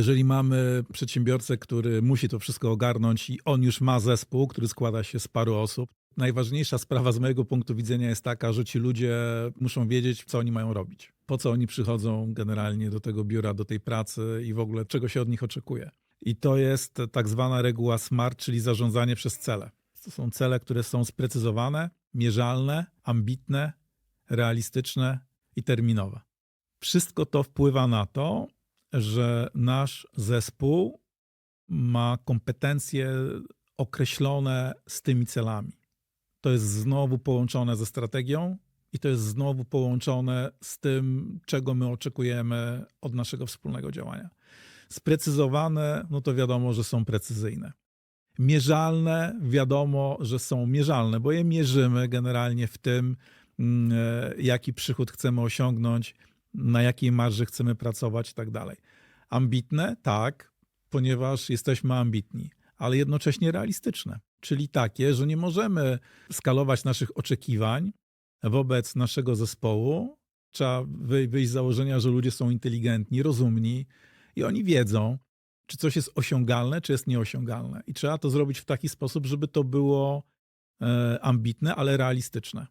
Jeżeli mamy przedsiębiorcę, który musi to wszystko ogarnąć i on już ma zespół, który składa się z paru osób, najważniejsza sprawa z mojego punktu widzenia jest taka, że ci ludzie muszą wiedzieć, co oni mają robić. Po co oni przychodzą generalnie do tego biura, do tej pracy i w ogóle czego się od nich oczekuje. I to jest tak zwana reguła SMART, czyli zarządzanie przez cele. To są cele, które są sprecyzowane, mierzalne, ambitne, realistyczne i terminowe. Wszystko to wpływa na to, że nasz zespół ma kompetencje określone z tymi celami. To jest znowu połączone ze strategią i to jest znowu połączone z tym, czego my oczekujemy od naszego wspólnego działania. Sprecyzowane, no to wiadomo, że są precyzyjne. Mierzalne, wiadomo, że są mierzalne, bo je mierzymy generalnie w tym, mm, e, jaki przychód chcemy osiągnąć, na jakiej marży chcemy pracować i tak dalej. Ambitne? Tak, ponieważ jesteśmy ambitni, ale jednocześnie realistyczne. Czyli takie, że nie możemy skalować naszych oczekiwań wobec naszego zespołu. Trzeba wy- wyjść z założenia, że ludzie są inteligentni, rozumni i oni wiedzą, czy coś jest osiągalne, czy jest nieosiągalne. I trzeba to zrobić w taki sposób, żeby to było e, ambitne, ale realistyczne.